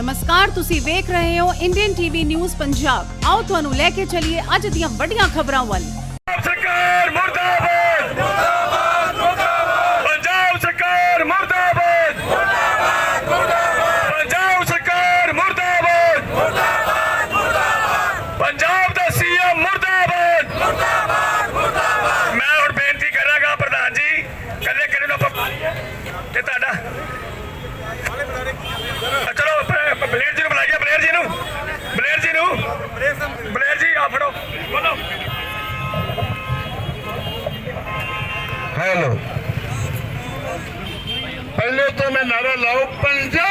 ਨਮਸਕਾਰ, ਤੁਸੀਂ ਵੇਖ ਰਹੇ ਹੋ ਇੰਡੀਅਨ ਟੀਵੀ ਨਿਊਜ਼ ਪੰਜਾਬ ਆਓ ਤੁਹਾਨੂੰ ਲੈ ਕੇ ਚੱਲੀਏ ਅੱਜ ਦੀਆਂ ਵੱਡੀਆਂ ਖਬਰਾਂ ਵੱਲ। ਸਰਕਾਰ ਮੁਰਦਾਬਾਦ। ਮੁਰਦਾਬਾਦ ਮੁਰਦਾਬਾਦ। ਪੰਜਾਬ ਸਰਕਾਰ ਮੁਰਦਾਬਾਦ। ਮੁਰਦਾਬਾਦ ਮੁਰਦਾਬਾਦ। ਪੰਜਾਬ ਸਰਕਾਰ ਮੁਰਦਾਬਾਦ। ਮੁਰਦਾਬਾਦ ਮੁਰਦਾਬਾਦ। ਪੰਜਾਬ ਦਾ ਸੀਐਮ ਮੁਰਦਾਬਾਦ। ਮੁਰਦਾਬਾਦ ਮੁਰਦਾਬਾਦ। ਮੈਂ ਹੁਣ ਬੇਨਤੀ ਕਰਾਂਗਾ ਪ੍ਰਧਾਨ ਜੀ ਕੱਲੇ ਕੱਲੇ ਨੂੰ ਆਪਾਂ ਤੇ ਤੁਹਾਡਾ તો મેં નારા લાવો પણ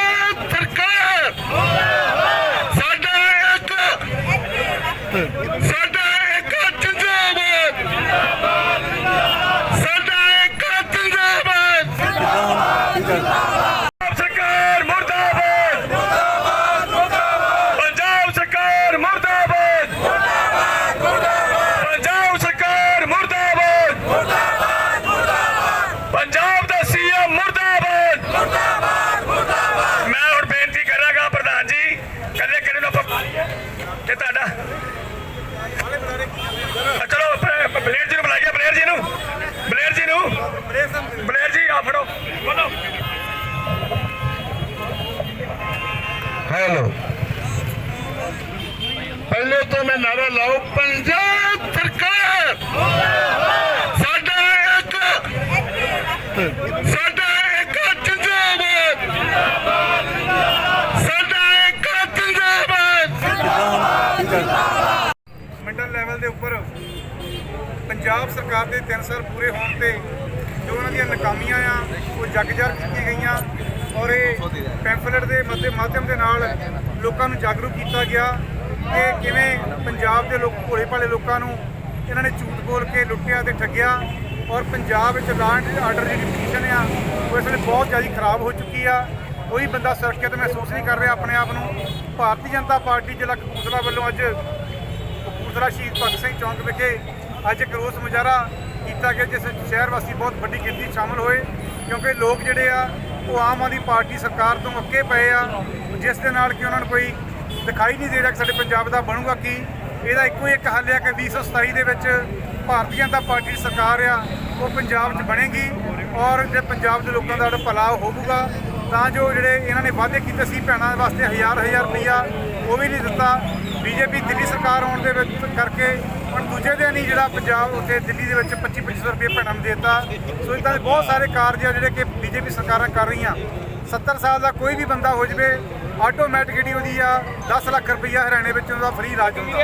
ਪਹਿਲੇ ਤੋਂ ਮੈਂ ਨਾਰਾ ਲਾਉ ਪੰਜਾਬ ਸਰਕਾਰ! ਸਾਡਾ ਇੱਕ ਸਾਡਾ ਇੱਕ ਜਿੰਦਾਬਾਦ! ਸਾਡਾ ਇੱਕ ਜਿੰਦਾਬਾਦ! ਮੰਡਲ ਲੈਵਲ ਦੇ ਉੱਪਰ ਪੰਜਾਬ ਸਰਕਾਰ ਦੇ 3 ਸਾਲ ਪੂਰੇ ਹੋਣ ਤੇ ਜੋ ਉਹਨਾਂ ਦੀਆਂ ਨਕਾਮੀਆਂ ਆ, ਉਹ ਜਗਜਰ ਕੀਤੀ ਗਈਆਂ ਔਰ ਇਹ ਪੈਂਫਲੇਟ ਦੇ ਮਾਧਿਅਮ ਦੇ ਨਾਲ ਲੋਕਾਂ ਨੂੰ ਜਾਗਰੂਕ ਕੀਤਾ ਗਿਆ। ਕਿ ਕਿਵੇਂ ਪੰਜਾਬ ਦੇ ਲੋਕ, ਭੋਲੇ ਭਾਲੇ ਲੋਕਾਂ ਨੂੰ ਇਹਨਾਂ ਨੇ ਝੂਠ ਬੋਲ ਕੇ ਲੁੱਟਿਆ ਤੇ ਠੱਗਿਆ ਔਰ ਪੰਜਾਬ ਵਿੱਚ ਲਾਂਡ ਆਰਡਰ ਜਿਹੜੀ ਪੋਜੀਸ਼ਨ ਆ, ਉਹ ਇਸ ਵੇਲੇ ਬਹੁਤ ਜ਼ਿਆਦਾ ਖਰਾਬ ਹੋ ਚੁੱਕੀ ਆ। ਕੋਈ ਬੰਦਾ ਸੁਰੱਖਿਅਤ ਮਹਿਸੂਸ ਨਹੀਂ ਕਰ ਰਿਹਾ ਆਪਣੇ ਆਪ ਨੂੰ। ਭਾਰਤੀ ਜਨਤਾ ਪਾਰਟੀ ਜ਼ਿਲ੍ਹਾ ਕਪੂਰਥਲਾ ਵੱਲੋਂ ਅੱਜ ਕਪੂਰਥਲਾ ਸ਼ਹੀਦ ਭਗਤ ਸਿੰਘ ਚੌਂਕ ਵਿਖੇ ਅੱਜ ਇੱਕ ਰੋਸ ਮੁਜ਼ਾਹਰਾ ਕੀਤਾ ਗਿਆ, ਜਿਸ ਵਿੱਚ ਸ਼ਹਿਰ ਵਾਸੀ ਬਹੁਤ ਵੱਡੀ ਗਿਣਤੀ 'ਚ ਸ਼ਾਮਲ ਹੋਏ, ਕਿਉਂਕਿ ਲੋਕ ਜਿਹੜੇ ਆ, ਉਹ ਆਮ ਆਦਮੀ ਪਾਰਟੀ ਸਰਕਾਰ ਤੋਂ ਅੱਕੇ ਪਏ ਆ, ਜਿਸ ਦੇ ਨਾਲ ਕਿ ਉਹਨਾਂ ਨੂੰ ਕੋਈ ਦਿਖਾਈ ਨਹੀਂ ਦੇ ਰਿਹਾ ਕਿ ਸਾਡੇ ਪੰਜਾਬ ਦਾ ਬਣੂਗਾ ਕੀ। ਇਹਦਾ ਇੱਕੋ ਹੀ ਇੱਕ ਹੱਲ ਹੈ ਕਿ 2027 ਦੇ ਵਿੱਚ ਭਾਰਤੀ ਜਨਤਾ ਪਾਰਟੀ ਸਰਕਾਰ ਆ, ਉਹ ਪੰਜਾਬ 'ਚ ਬਣੇਗੀ ਔਰ ਜੇ ਪੰਜਾਬ ਦੇ ਲੋਕਾਂ ਦਾ ਜਿਹੜਾ ਭਲਾ ਹੋਊਗਾ, ਤਾਂ ਜੋ ਜਿਹੜੇ ਇਹਨਾਂ ਨੇ ਵਾਅਦੇ ਕੀਤੇ ਸੀ ਭੈਣਾਂ ਵਾਸਤੇ ਹਜ਼ਾਰ ਹਜ਼ਾਰ ਰੁਪਈਆ, ਉਹ ਵੀ ਨਹੀਂ ਦਿੱਤਾ। ਬੀਜੇਪੀ ਦਿੱਲੀ ਸਰਕਾਰ ਆਉਣ ਦੇ ਵਿੱਚ ਕਰਕੇ ਹੁਣ ਦੂਜੇ ਦਿਨ ਹੀ ਜਿਹੜਾ ਪੰਜਾਬ ਉੱਥੇ ਦਿੱਲੀ ਦੇ ਵਿੱਚ 25 2500 ਰੁਪਏ ਭੈਣਾਂ ਨੂੰ ਦੇਤਾ। ਸੋ ਇਦਾਂ ਦੇ ਬਹੁਤ ਸਾਰੇ ਕਾਰਜ ਆ ਜਿਹੜੇ ਕਿ ਬੀਜੇਪੀ ਸਰਕਾਰਾਂ ਕਰ ਰਹੀਆਂ। 70 ਸਾਲ ਦਾ ਕੋਈ ਵੀ ਬੰਦਾ ਹੋ ਜਵੇ ਆਟੋਮੈਟਿਕਲੀ ਉਹਦੀ ਆ 10 ਲੱਖ ਰੁਪਈਆ ਹਰਿਆਣੇ ਵਿੱਚ ਉਹਦਾ ਫ੍ਰੀ ਇਲਾਜ ਹੁੰਦਾ।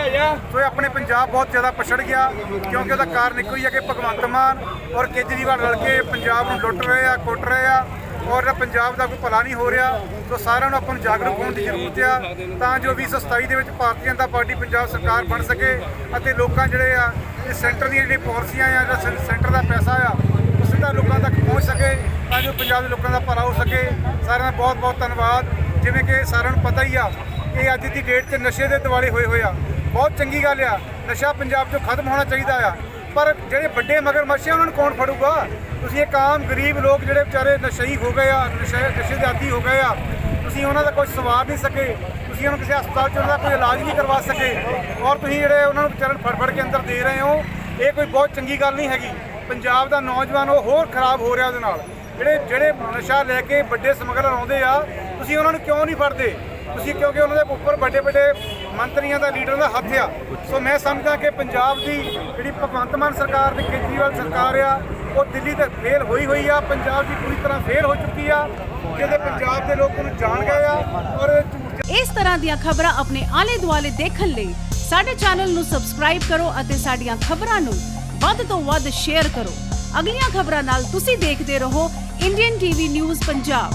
ਸੋ ਇਹ ਆਪਣੇ ਪੰਜਾਬ ਬਹੁਤ ਜ਼ਿਆਦਾ ਪਛੜ ਗਿਆ ਕਿਉਂਕਿ ਉਹਦਾ ਕਾਰਨ ਇੱਕੋ ਹੀ ਹੈ ਕਿ ਭਗਵੰਤ ਮਾਨ ਔਰ ਕੇਜਰੀਵਾਲ ਰਲ ਕੇ ਪੰਜਾਬ ਨੂੰ ਲੁੱਟ ਰਹੇ ਆ ਕੁੱਟ ਰਹੇ ਆ ਔਰ ਜਿਹੜਾ ਪੰਜਾਬ ਦਾ ਕੋਈ ਭਲਾ ਨਹੀਂ ਹੋ ਰਿਹਾ ਸੋ ਸਾਰਿਆਂ ਨੂੰ ਆਪਾਂ ਨੂੰ ਜਾਗਰੂਕ ਹੋਣ ਦੀ ਜ਼ਰੂਰਤ ਆ ਤਾਂ ਜੋ 2027 ਦੇ ਵਿੱਚ ਭਾਰਤੀ ਜਨਤਾ ਪਾਰਟੀ ਪੰਜਾਬ ਸਰਕਾਰ ਬਣ ਸਕੇ ਅਤੇ ਲੋਕਾਂ ਜਿਹੜੇ ਆ ਇਹ ਸੈਂਟਰ ਦੀਆਂ ਜਿਹੜੀਆਂ ਪਾਲਿਸੀਆਂ ਆ ਜਿਹੜਾ ਸੈਂ- ਸੈਂਟਰ ਦਾ ਪੈਸਾ ਆ ਉਹ ਸਿੱਧਾ ਲੋਕਾਂ ਤੱਕ ਪਹੁੰਚ ਸਕੇ ਤਾਂ ਜੋ ਪੰਜਾਬ ਦੇ ਲੋਕਾਂ ਦਾ ਭਲਾ ਹੋ ਸਕੇ। ਸਾਰਿਆਂ ਦਾ ਬਹੁਤ ਬਹੁਤ ਧੰਨਵਾਦ। ਜਿਵੇਂ ਕਿ ਸਾਰਿਆਂ ਨੂੰ ਪਤਾ ਹੀ ਆ ਕਿ ਅੱਜ ਦੀ ਡੇਟ 'ਚ ਨਸ਼ੇ ਦੇ ਦਿਵਾਲੇ ਹੋਏ ਹੋਏ ਆ। ਬਹੁਤ ਚੰਗੀ ਗੱਲ ਆ, ਨਸ਼ਾ ਪੰਜਾਬ 'ਚੋਂ ਖਤਮ ਹੋਣਾ ਚਾਹੀਦਾ ਆ। ਪਰ ਜਿਹੜੇ ਵੱਡੇ ਮਗਰਮੱਛ ਆ, ਉਹਨਾਂ ਨੂੰ ਕੌਣ ਫੜੂਗਾ? ਤੁਸੀਂ ਇੱਕ ਆਮ ਗਰੀਬ ਲੋਕ ਜਿਹੜੇ ਵਿਚਾਰੇ ਨਸ਼ਈ ਹੋ ਗਏ ਆ, ਨਸ਼ੇ ਨਸ਼ੇ ਦੇ ਆਦੀ ਹੋ ਗਏ ਆ, ਤੁਸੀਂ ਉਹਨਾਂ ਦਾ ਕੋਈ ਸਵਾਰ ਨਹੀਂ ਸਕੇ, ਤੁਸੀਂ ਉਹਨੂੰ ਕਿਸੇ ਹਸਪਤਾਲ 'ਚ ਉਹਨਾਂ ਦਾ ਕੋਈ ਇਲਾਜ ਨਹੀਂ ਕਰਵਾ ਸਕੇ। ਔਰ ਤੁਸੀਂ ਜਿਹੜੇ ਉਹਨਾਂ ਨੂੰ ਵਿਚਾਰਨ ਫੜ ਫੜ ਕੇ ਅੰਦਰ ਦੇ ਰਹੇ ਹੋ, ਇਹ ਕੋਈ ਬਹੁਤ ਚੰਗੀ ਗੱਲ ਨਹੀਂ ਹੈਗੀ। ਪੰਜਾਬ ਦਾ ਨੌਜਵਾਨ ਉਹ ਹੋਰ ਖਰਾਬ ਹੋ ਰਿਹਾ ਉਹਦੇ ਨਾਲ। ਜਿਹੜੇ ਜਿਹੜੇ ਨਸ਼ਾ ਲੈ ਕੇ ਵੱਡੇ ਸਮਗਲਰ ਆਉਂਦੇ ਆ ਤੁਸੀਂ ਉਹਨਾਂ ਨੂੰ ਕਿਉਂ ਨਹੀਂ ਫੜਦੇ? ਤੁਸੀਂ ਕਿਉਂਕਿ ਉਹਨਾਂ ਦੇ ਉੱਪਰ ਵੱਡੇ ਵੱਡੇ ਮੰਤਰੀਆਂ ਦਾ ਲੀਡਰਾਂ ਦਾ ਹੱਥ ਆ। ਸੋ ਮੈਂ ਸਮਝਦਾ ਕਿ ਪੰਜਾਬ ਦੀ ਜਿਹੜੀ ਭਗਵੰਤ ਮਾਨ ਸਰਕਾਰ ਤੇ ਕੇਜਰੀਵਾਲ ਸਰਕਾਰ ਆ, ਉਹ ਦਿੱਲੀ ਤੇ ਫੇਲ ਹੋਈ ਹੋਈ ਆ। ਪੰਜਾਬ ਦੀ ਪੂਰੀ ਤਰ੍ਹਾਂ ਫੇਲ ਹੋ ਚੁੱਕੀ ਆ। ਜਿਹਦੇ ਪੰਜਾਬ ਦੇ ਲੋਕ ਨੂੰ ਜਾਣ ਗਏ ਆ ਔਰ ਇਸ ਤਰ੍ਹਾਂ ਦੀਆਂ ਖਬਰਾਂ ਆਪਣੇ ਆਲੇ ਦੁਆਲੇ ਦੇਖਣ ਲਈ ਸਾਡੇ ਚੈਨਲ ਨੂੰ ਸਬਸਕ੍ਰਾਈਬ ਕਰੋ ਅਤੇ ਸਾਡੀਆਂ ਖਬਰਾਂ ਨੂੰ ਵੱਧ ਤੋਂ ਵੱਧ ਸ਼ੇਅਰ ਕਰੋ। ਅਗਲੀਆਂ ਖਬਰਾਂ ਨਾਲ ਤੁਸੀਂ ਦੇਖਦੇ ਰਹੋ। Indian TV news Punjab.